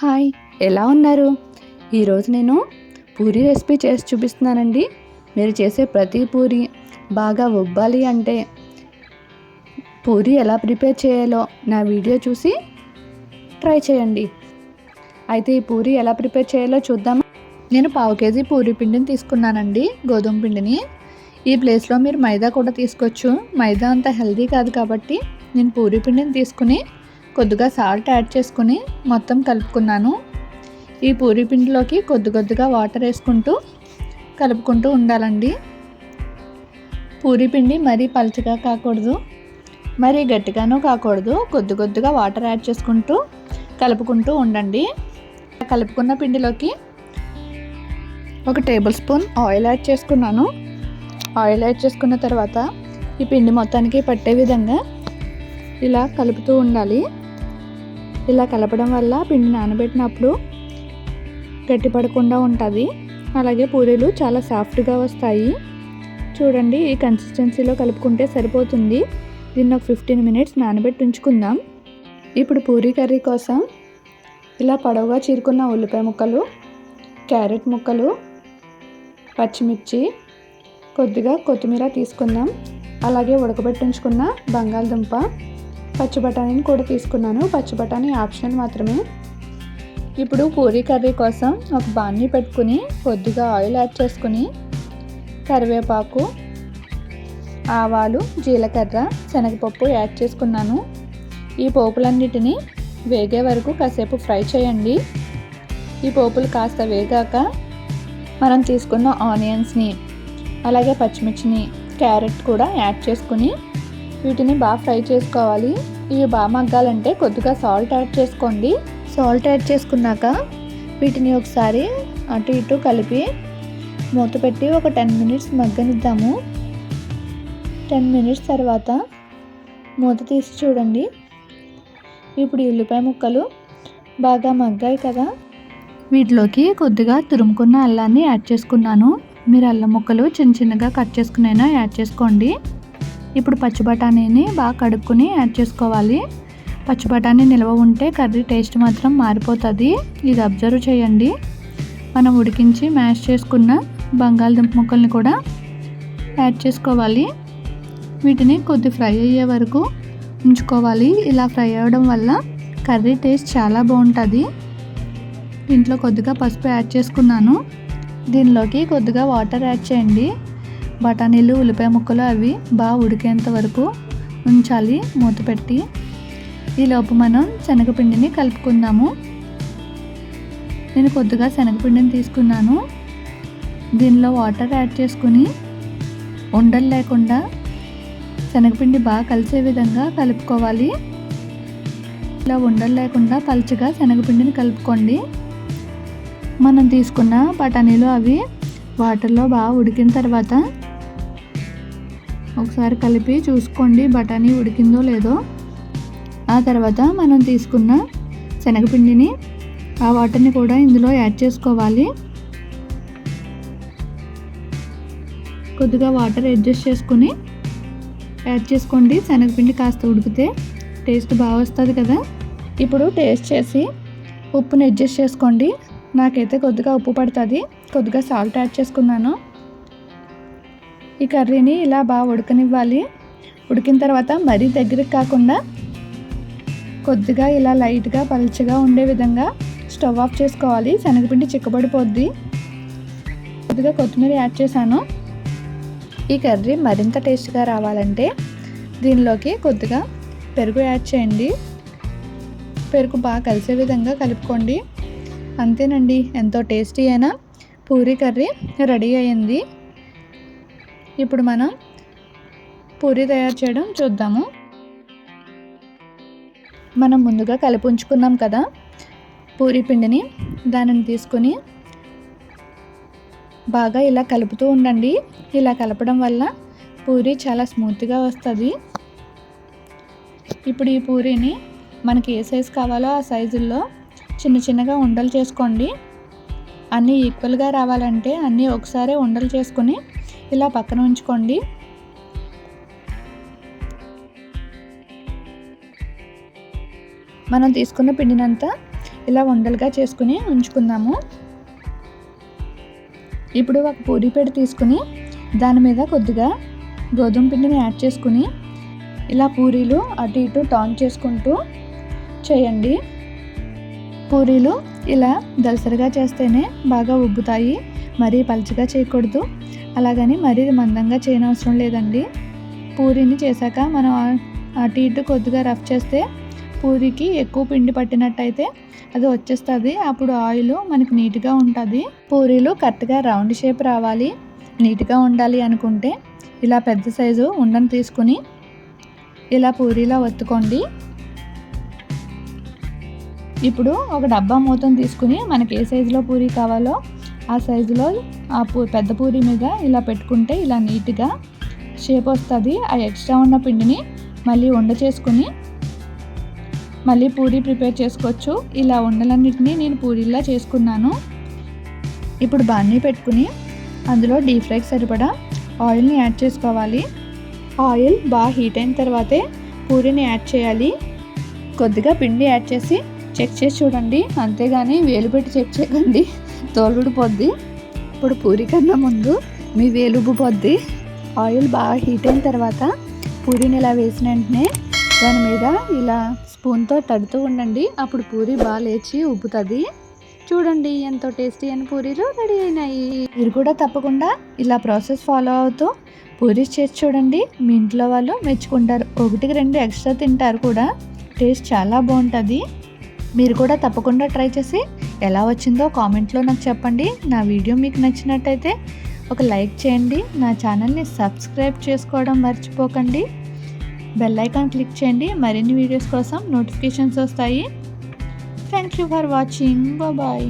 Hi ఎలా ఉన్నారు? ఈరోజు నేను పూరి రెసిపీ చేసి చూపిస్తున్నానండి. మీరు చేసే ప్రతి పూరి బాగా ఉబ్బాలి అంటే పూరి ఎలా ప్రిపేర్ చేయాలో నా వీడియో చూసి ట్రై చేయండి. అయితే ఈ పూరి ఎలా ప్రిపేర్ చేయాలో చూద్దాం. నేను పావు కేజీ పూరి పిండిని తీసుకున్నానండి గోధుమ పిండిని. ఈ ప్లేస్లో మీరు మైదా కూడా తీసుకోవచ్చు. మైదా అంత హెల్దీ కాదు కాబట్టి నేను పూరి పిండిని తీసుకుని కొద్దిగా సాల్ట్ యాడ్ చేసుకుని మొత్తం కలుపుకున్నాను. ఈ పూరి పిండిలోకి కొద్ది కొద్దిగా వాటర్ వేసుకుంటూ కలుపుకుంటూ ఉండాలండి. పూరి పిండి మరీ పలుచగా కాకూడదు మరీ గట్టిగానూ కాకూడదు. కొద్ది కొద్దిగా వాటర్ యాడ్ చేసుకుంటూ కలుపుకుంటూ ఉండండి. కలుపుకున్న పిండిలోకి ఒక టేబుల్ స్పూన్ ఆయిల్ యాడ్ చేసుకున్నాను. ఆయిల్ యాడ్ చేసుకున్న తర్వాత ఈ పిండి మొత్తానికి పట్టే విధంగా ఇలా కలుపుతూ ఉండాలి. ఇలా కలపడం వల్ల పిండి నానబెట్టినప్పుడు గట్టిపడకుండా ఉంటుంది. అలాగే పూరీలు చాలా సాఫ్ట్గా వస్తాయి. చూడండి ఈ కన్సిస్టెన్సీలో కలుపుకుంటే సరిపోతుంది. దీన్ని ఒక ఫిఫ్టీన్ మినిట్స్ నానబెట్టి ఉంచుకుందాం. ఇప్పుడు పూరీ కర్రీ కోసం ఇలా పొడవుగా చీరుకున్న ఉల్లిపాయ ముక్కలు క్యారెట్ ముక్కలు పచ్చిమిర్చి కొద్దిగా కొత్తిమీర తీసుకుందాం. అలాగే ఉడకబెట్టించుకున్న బంగాళదుంప పచ్చి బఠానీని కూడా తీసుకున్నాను. పచ్చి బఠానీ ఆప్షనల్ మాత్రమే. ఇప్పుడు పూరీ కర్రీ కోసం ఒక బాణీ పెట్టుకుని కొద్దిగా ఆయిల్ యాడ్ చేసుకుని కరివేపాకు ఆవాలు జీలకర్ర శనగపప్పు యాడ్ చేసుకున్నాను. ఈ పోపులన్నిటిని వేగే వరకు కాసేపు ఫ్రై చేయండి. ఈ పోపులు కాస్త వేగాక మనం తీసుకున్న ఆనియన్స్ని అలాగే పచ్చిమిర్చిని క్యారెట్ కూడా యాడ్ చేసుకుని వీటిని బాగా ఫ్రై చేసుకోవాలి. ఇవి బాగా మగ్గాలంటే కొద్దిగా సాల్ట్ యాడ్ చేసుకోండి. సాల్ట్ యాడ్ చేసుకున్నాక వీటిని ఒకసారి అటు ఇటు కలిపి మూత పెట్టి ఒక టెన్ మినిట్స్ మగ్గనిద్దాము. టెన్ మినిట్స్ తర్వాత మూత తీసి చూడండి. ఇప్పుడు ఉల్లిపాయ ముక్కలు బాగా మగ్గాయి కదా. వీటిలోకి కొద్దిగా తురుముకున్న అల్లాన్ని యాడ్ చేసుకున్నాను. మీరు అల్లం ముక్కలు చిన్న చిన్నగా కట్ చేసుకునైనా యాడ్ చేసుకోండి. ఇప్పుడు పచ్చి బఠానీని బాగా కడుక్కుని యాడ్ చేసుకోవాలి. పచ్చి బఠానీ నిల్వ ఉంటే కర్రీ టేస్ట్ మాత్రం మారిపోతుంది. ఇది అబ్జర్వ్ చేయండి. మనం ఉడికించి మ్యాష్ చేసుకున్న బంగాళదుంప ముక్కల్ని కూడా యాడ్ చేసుకోవాలి. వీటిని కొద్ది ఫ్రై అయ్యే వరకు ఉంచుకోవాలి. ఇలా ఫ్రై అవ్వడం వల్ల కర్రీ టేస్ట్ చాలా బాగుంటుంది. ఇంట్లో కొద్దిగా పసుపు యాడ్ చేసుకున్నాను. దీనిలోకి కొద్దిగా వాటర్ యాడ్ చేయండి. బఠానీలు ఉల్లిపాయ ముక్కలు అవి బాగా ఉడికేంత వరకు ఉంచాలి. మూత పెట్టి ఈలోపు మనం శనగపిండిని కలుపుకుందాము. నేను కొద్దిగా శనగపిండిని తీసుకున్నాను. దీనిలో వాటర్ యాడ్ చేసుకుని ఉండలు లేకుండా శనగపిండి బాగా కలిసే విధంగా కలుపుకోవాలి. ఇలా ఉండలు లేకుండా పలుచగా శనగపిండిని కలుపుకోండి. మనం తీసుకున్న బఠానీలు అవి వాటర్లో బాగా ఉడికిన తర్వాత ఒకసారి కలిపి చూసుకోండి బఠానీ ఉడికిందో లేదో. ఆ తర్వాత మనం తీసుకున్న శనగపిండిని ఆ వాటర్ని కూడా ఇందులో యాడ్ చేసుకోవాలి. కొద్దిగా వాటర్ అడ్జస్ట్ చేసుకుని యాడ్ చేసుకోండి. శనగపిండి కాస్త ఉడికితే టేస్ట్ బాగా వస్తుంది కదా. ఇప్పుడు టేస్ట్ చేసి ఉప్పుని అడ్జస్ట్ చేసుకోండి. నాకైతే కొద్దిగా ఉప్పు పడుతుంది. కొద్దిగా సాల్ట్ యాడ్ చేసుకున్నాను. ఈ కర్రీని ఇలా బాగా ఉడకనివ్వాలి. ఉడికిన తర్వాత మరీ దగ్గరికి కాకుండా కొద్దిగా ఇలా లైట్గా పలుచగా ఉండే విధంగా స్టవ్ ఆఫ్ చేసుకోవాలి. శనగపిండి చిక్కబడిపోద్ది. కొద్దిగా కొత్తిమీర యాడ్ చేశాను. ఈ కర్రీ మరింత టేస్ట్గా రావాలంటే దీనిలోకి కొద్దిగా పెరుగు యాడ్ చేయండి. పెరుగు బాగా కలిసే విధంగా కలుపుకోండి. అంతేనండి ఎంతో టేస్టీ అయిన పూరీ కర్రీ రెడీ అయింది. ఇప్పుడు మనం పూరి తయారు చేయడం చూద్దాము. మనం ముందుగా కలిపి ఉంచుకున్నాం కదా పూరి పిండిని. దానిని తీసుకొని బాగా ఇలా కలుపుతూ ఉండండి. ఇలా కలపడం వల్ల పూరి చాలా స్మూత్గా వస్తుంది. ఇప్పుడు ఈ పూరీని మనకి ఏ సైజు కావాలో ఆ సైజుల్లో చిన్న చిన్నగా ఉండలు చేసుకోండి. అన్నీ ఈక్వల్గా రావాలంటే అన్నీ ఒకసారి ఉండలు చేసుకొని ఇలా పక్కన ఉంచుకోండి. మనం తీసుకున్న పిండినంతా ఇలా ఉండలుగా చేసుకుని ఉంచుకుందాము. ఇప్పుడు ఒక పూరి పేడ తీసుకుని దాని మీద కొద్దిగా గోధుమ పిండిని యాడ్ చేసుకుని ఇలా పూరీలు అటు ఇటు టాన్ చేసుకుంటూ చేయండి. పూరీలు ఇలా దలసరిగా చేస్తేనే బాగా ఉబ్బుతాయి మరీ పలుచగా చేయకూడదు. అలాగని మరీ మందంగా చేయనవసరం లేదండి. పూరీని చేశాక మనం అటు ఇటు కొద్దిగా రఫ్ చేస్తే పూరికి ఎక్కువ పిండి పట్టినట్టయితే అది వచ్చేస్తుంది. అప్పుడు ఆయిల్ మనకి నీట్గా ఉంటుంది. పూరీలు కరెక్ట్గా రౌండ్ షేప్ రావాలి. నీట్గా ఉండాలి అనుకుంటే ఇలా పెద్ద సైజు ఉండను తీసుకుని ఇలా పూరీలా ఒత్తుకోండి. ఇప్పుడు ఒక డబ్బా మూతను తీసుకుని మనకి ఏ సైజులో పూరి కావాలో ఆ సైజులో ఆ పూ పెద్ద పూరి మీద ఇలా పెట్టుకుంటే ఇలా నీట్గా షేప్ వస్తుంది. ఆ ఎక్స్ట్రా ఉన్న పిండిని మళ్ళీ వండ చేసుకుని మళ్ళీ పూరి ప్రిపేర్ చేసుకోవచ్చు. ఇలా ఉండలన్నింటినీ నేను పూరీలా చేసుకున్నాను. ఇప్పుడు బాణీ పెట్టుకుని అందులో డీప్ ఫ్రైకి సరిపడా ఆయిల్ని యాడ్ చేసుకోవాలి. ఆయిల్ బాగా హీట్ అయిన తర్వాతే పూరిని యాడ్ చేయాలి. కొద్దిగా పిండి యాడ్ చేసి చెక్ చేసి చూడండి. అంతేగాని వేలు పెట్టి చెక్ చేయకండి. తోలుడు పొద్ది ఇప్పుడు పూరి కన్నా ముందు మీ వేలుబు పొద్ది ఆయిల్ బాగా హీట్ అయిన తర్వాత పూరిని ఇలా వేసిన వెంటనే దాని మీద ఇలా స్పూన్తో తడుతూ ఉండండి. అప్పుడు పూరి బాగా లేచి ఉబ్బుతుంది. చూడండి ఎంతో టేస్టీ అయిన పూరీలు రెడీ అయినాయి. మీరు కూడా తప్పకుండా ఇలా ప్రాసెస్ ఫాలో అవుతూ పూరీస్ చేసి చూడండి. మీ ఇంట్లో వాళ్ళు మెచ్చుకుంటారు. ఒకటికి రెండు ఎక్స్ట్రా తింటారు కూడా. టేస్ట్ చాలా బాగుంటుంది. మీరు కూడా తప్పకుండా ట్రై చేసి ఎలా వచ్చిందో కామెంట్లో నాకు చెప్పండి. నా వీడియో మీకు నచ్చినట్టయితే ఒక లైక్ చేయండి. నా ఛానల్ని సబ్స్క్రైబ్ చేసుకోవడం మర్చిపోకండి. బెల్ ఐకాన్ క్లిక్ చేయండి. మరిన్ని వీడియోస్ కోసం నోటిఫికేషన్స్ వస్తాయి. Thank you for watching. Bye